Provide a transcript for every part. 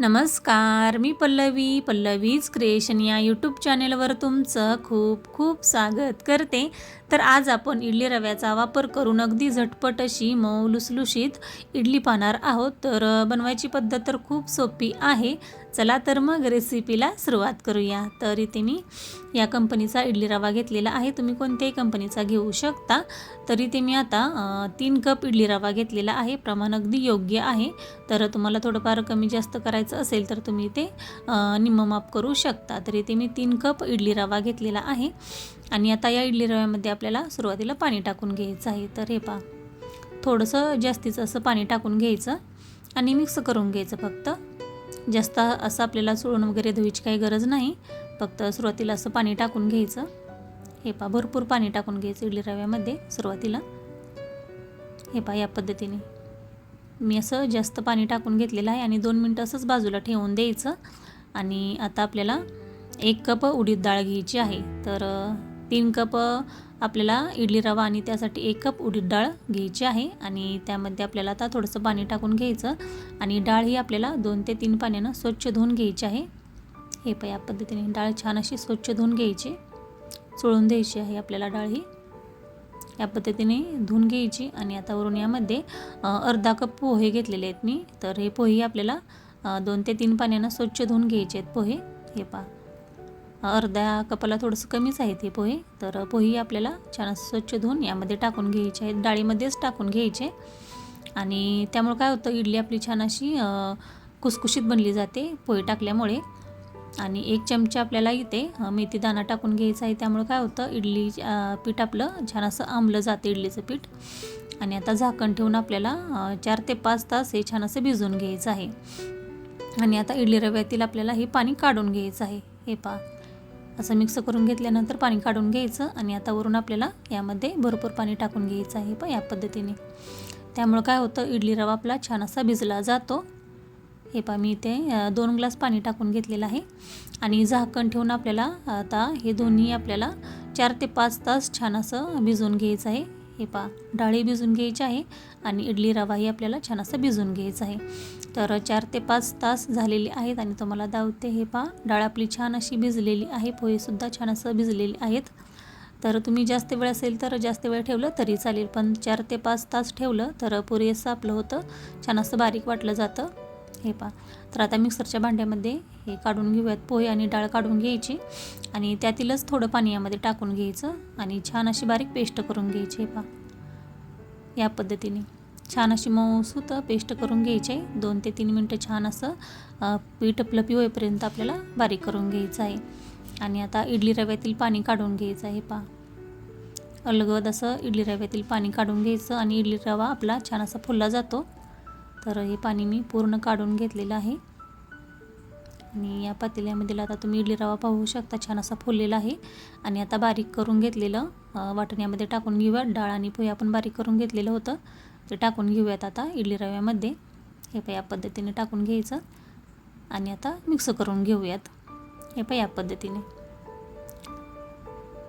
नमस्कार मी पल्लवी पल्लवीज क्रिएशन या यूट्यूब चॅनेलवर तुमचं खूप खूप स्वागत करते. तर आज आपण इडली रव्याचा वापर करून अगदी झटपट अशी मऊ लुसलुशीत इडली पाहणार आहोत. तर बनवायची पद्धत तर खूप सोपी आहे. चला तर मग रेसिपीला सुरुवात करूया. तर इथे मी या कंपनीचा इडली रवा घेतलेला आहे. तुम्ही कोणत्याही कंपनीचा घेऊ शकता. तर इथे मी आता तीन कप इडली रवा घेतलेला आहे. प्रमाण अगदी योग्य आहे. तर तुम्हाला थोडंफार कमी जास्त करायचं असेल तर तुम्ही ते निम्ममाप करू शकता. तर इथे मी तीन कप इडली रवा घेतलेला आहे. आणि आता या इडली रव्यामध्ये आपल्याला सुरुवातीला पाणी टाकून घ्यायचं आहे. तर हे पहा. थोडंसं जास्तीचं असं पाणी टाकून घ्यायचं. आणि मिक्स करून घ्यायचं फक्त. जास्त असं आपल्याला चोळून वगैरे धुवायची काही गरज नाही. फक्त सुरुवातीला असं पाणी टाकून घ्यायचं. हे पहा भरपूर पाणी टाकून घ्यायचं इडली रव्यामध्ये सुरुवातीला. हे पा या पद्धतीने. मी असं जास्त पाणी टाकून घेतलेलं आहे आणि दोन मिनटं असंच बाजूला ठेवून द्यायचं. आणि आता आपल्याला एक कप उडीद डाळ घ्यायची आहे. तर तीन कप आपल्याला इडली रवा आणि त्यासाठी एक कप उडीद डाळ घ्यायची आहे आणि त्यामध्ये आपल्याला आता थोडंसं पाणी टाकून घ्यायचं आणि डाळ ही आपल्याला दोन ते तीन पाण्यानं स्वच्छ धुवून घ्यायची आहे. हे पण या पद्धतीने डाळ छान अशी स्वच्छ धुवून घ्यायची. चोळून द्यायची आहे आपल्याला डाळ ही. या पद्धतीने धुवून घ्यायची आणि आता वरून यामध्ये अर्धा कप पोहे घेतलेले आहेत मी. तर हे पोहे आपल्याला दोन ते तीन पाण्यानं स्वच्छ धुवून घ्यायचे आहेत पोहे. हे पहा अर्ध्या कपाला थोडंसं कमीच आहे ते पोहे. तर पोहे आपल्याला छान असं स्वच्छ धुवून यामध्ये टाकून घ्यायचे आहेत. डाळीमध्येच टाकून घ्यायचे. आणि त्यामुळे काय होतं इडली आपली छान अशी कुसकुशीत बनली जाते पोहे टाकल्यामुळे. आणि एक चमचा आपल्याला इथे मेथी दाणा टाकून घ्यायचा आहे. त्यामुळे काय होतं इडली पीठ आपलं छान असं आंबलं जातं इडलीचं पीठ. आणि आता झाकण ठेवून आपल्याला चार ते पाच तास हे छान असं भिजवून घ्यायचं आहे. आणि आता इडली रव्यातील आपल्याला हे पाणी काढून घ्यायचं आहे. हे पा असं मिक्स करून घेतल्यानंतर पाणी काढून घ्यायचं आणि आता वरून आपल्याला यामध्ये भरपूर पाणी टाकून घ्यायचं आहे पण या पद्धतीने. त्यामुळं काय होतं इडली रवा आपला छान असा भिजला जातो. हे पहा मी इथे दोन ग्लास पाणी टाकून घेतलेलं आहे. आणि झाकण ठेवून आपल्याला आता हे दोन्ही आपल्याला चार ते पाच तास छान असं भिजवून घ्यायचं आहे. हे पहा डाळी भिजून घ्यायची आहे आणि इडली रवाही आपल्याला छान असं भिजून घ्यायचं आहे. तर चार ते पाच तास झालेले आहेत आणि तुम्हाला दावते हे पहा. डाळ आपली छान अशी भिजलेली आहे. पोहेसुद्धा छान असं भिजलेले आहेत. तर तुम्ही जास्त वेळ असेल तर जास्त वेळ ठेवलं तरी चालेल. पण चार ते पाच तास ठेवलं तर पुरेसं आपलं होतं. छान असं बारीक वाटलं जातं. हे पहा. तर आता मिक्सरच्या भांड्यामध्ये हे काढून घेऊयात. पोहे आणि डाळ काढून घ्यायची. आणि त्यातीलच थोडं पाणी यामध्ये टाकून घ्यायचं. आणि छान अशी बारीक पेस्ट करून घ्यायची. हे पहा. या पद्धतीने. छान अशी मऊसूत पेस्ट करून घ्यायची. आहे दोन ते तीन मिनटं छान असं पीठ प्लपी होईपर्यंत आपल्याला बारीक करून घ्यायचं आहे. आणि आता इडली रव्यातील पाणी काढून घ्यायचं आहे पहा. अलगद असं इडली रव्यातील पाणी काढून घ्यायचं आणि इडली रवा आपला छान असा फुलला जातो. तर हे पाणी मी पूर्ण काढून घेतलेलं आहे. आणि या पातेल्यामध्ये आता तुम्ही इडली रवा पाहू शकता छान असा फुललेला आहे. आणि आता बारीक करून घेतलेलं वाटण्यामध्ये टाकून घेऊया. डाळ आणि पोहे आपण बारीक करून घेतलेलं होतं. ते टाकून घेऊयात आता इडली रव्यामध्ये. हे पण या पद्धतीने टाकून घ्यायचं. आणि आता मिक्स करून घेऊयात. हे पण या पद्धतीने.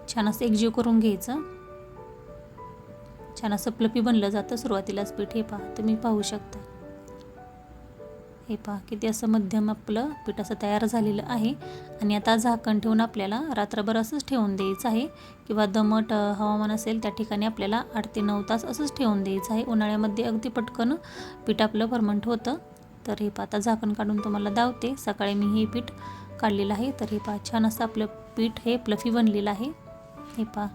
छान असं एकजीव करून घ्यायचं. छान असं प्लपी बनलं जातं सुरुवातीलाच पीठ हे पहा तुम्ही पाहू शकता. हे पहा किती असं मध्यम आपलं पीठ असं तयार झालेलं आहे. आणि आता झाकण ठेवून आपल्याला रात्रभर असंच ठेवून द्यायचं आहे. किंवा दमट हवामान असेल त्या ठिकाणी आपल्याला आठ ते नऊ तास असंच ठेवून द्यायचं आहे. उन्हाळ्यामध्ये अगदी पटकन पीठ आपलं परमंट होतं. तर हे पहा आता झाकण काढून तुम्हाला दावते. सकाळी मी हे पीठ काढलेलं आहे. तर हे पहा छान असं आपलं पीठ हे प्लफी बनलेलं आहे. हे पहा.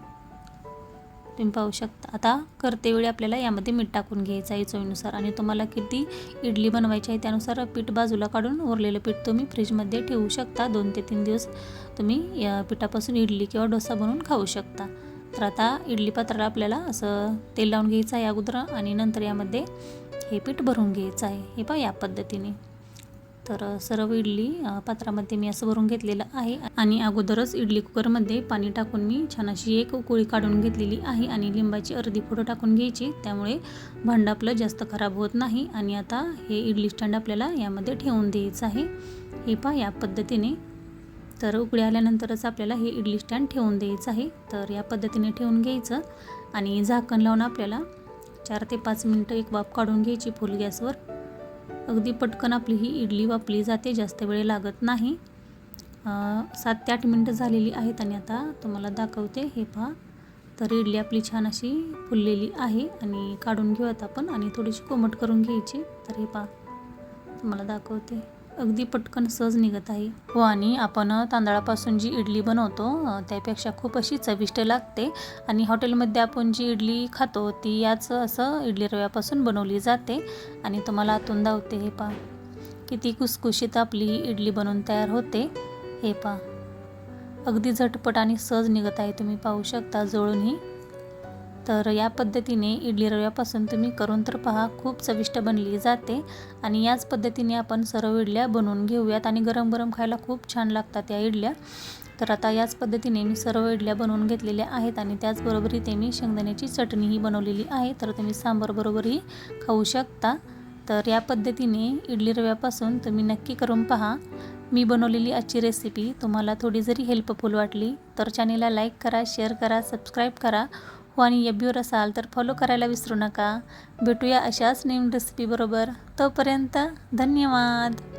तुम्ही पाहू शकता. आता करते वेळी आपल्याला यामध्ये मीठ टाकून घ्यायचं आहे चवीनुसार. आणि तुम्हाला किती इडली बनवायची आहे त्यानुसार पीठ बाजूला काढून उरलेलं पीठ तुम्ही फ्रीजमध्ये ठेवू शकता. दोन ते तीन दिवस तुम्ही या पिठापासून इडली किंवा डोसा बनवून खाऊ शकता. तर आता इडली पात्राला आपल्याला असं तेल लावून घ्यायचं आहे अगोदर आणि नंतर यामध्ये हे पीठ भरून घ्यायचं आहे. हे पहा या पद्धतीने. तर सर्व इडली पात्रामध्ये मी असं भरून घेतलेलं आहे आणि अगोदरच इडली कुकरमध्ये पाणी टाकून मी छान अशी एक उकळी काढून घेतलेली आहे आणि लिंबाची अर्धी फोटो टाकून घ्यायची. त्यामुळे भांडं आपलं जास्त खराब होत नाही आणि आता हे इडली स्टँड आपल्याला यामध्ये ठेवून द्यायचं आहे. हे पहा या पद्धतीने. तर उकळी आल्यानंतरच आपल्याला हे इडली स्टँड ठेवून द्यायचं आहे. तर या पद्धतीने ठेवून घ्यायचं आणि झाकण लावून आपल्याला चार ते पाच मिनटं एक वाफ काढून घ्यायची फुल गॅसवर. अगदी पटकन आपली ही इडली वापली जाते जास्त वेळ लागत नाही. सात ते आठ मिनटं झालेली आहेत आणि आता तुम्हाला दाखवते. हे पहा. तर इडली आपली छान अशी फुललेली आहे आणि काढून घेऊयात आपण आणि थोडीशी कोमट करून घ्यायची. तर हे पहा. तुम्हाला दाखवते. अगदी पटकन सहज निघत आहे. हो आणि आपण तांदळापासून जी इडली बनवतो त्यापेक्षा खूप अशी चविष्ट लागते. आणि हॉटेलमध्ये आपण जी इडली खातो ती याच असं इडली रव्यापासून बनवली जाते. आणि तुम्हाला आतून धावते हे पहा. किती कुसकुशीत आपली इडली बनवून तयार होते. हे पहा. अगदी झटपट आणि सहज निघत आहे तुम्ही पाहू शकता जवळूनही तर या पद्धतीने इडली रव्यापासून तुम्ही करून तर पहा खूप चविष्ट बनली जाते. आणि याच पद्धतीने आपण सर्व इडल्या बनवून घेऊयात आणि गरम गरम खायला खूप छान लागतात या इडल्या. तर आता याच पद्धतीने मी सर्व इडल्या बनवून घेतलेल्या आहेत आणि त्याचबरोबर इथे मी शेंगदाण्याची चटणीही बनवलेली आहे. तर तुम्ही सांबारबरोबरही खाऊ शकता. तर या पद्धतीने इडली रव्यापासून तुम्ही नक्की करून पहा. मी बनवलेली आजची रेसिपी तुम्हाला थोडी जरी हेल्पफुल वाटली तर चॅनेलला लाईक करा शेअर करा सबस्क्राईब करा. हो आणि असाल तर फॉलो करायला विसरू नका. भेटूया अशाच नेम रेसिपीबरोबर तोपर्यंत धन्यवाद.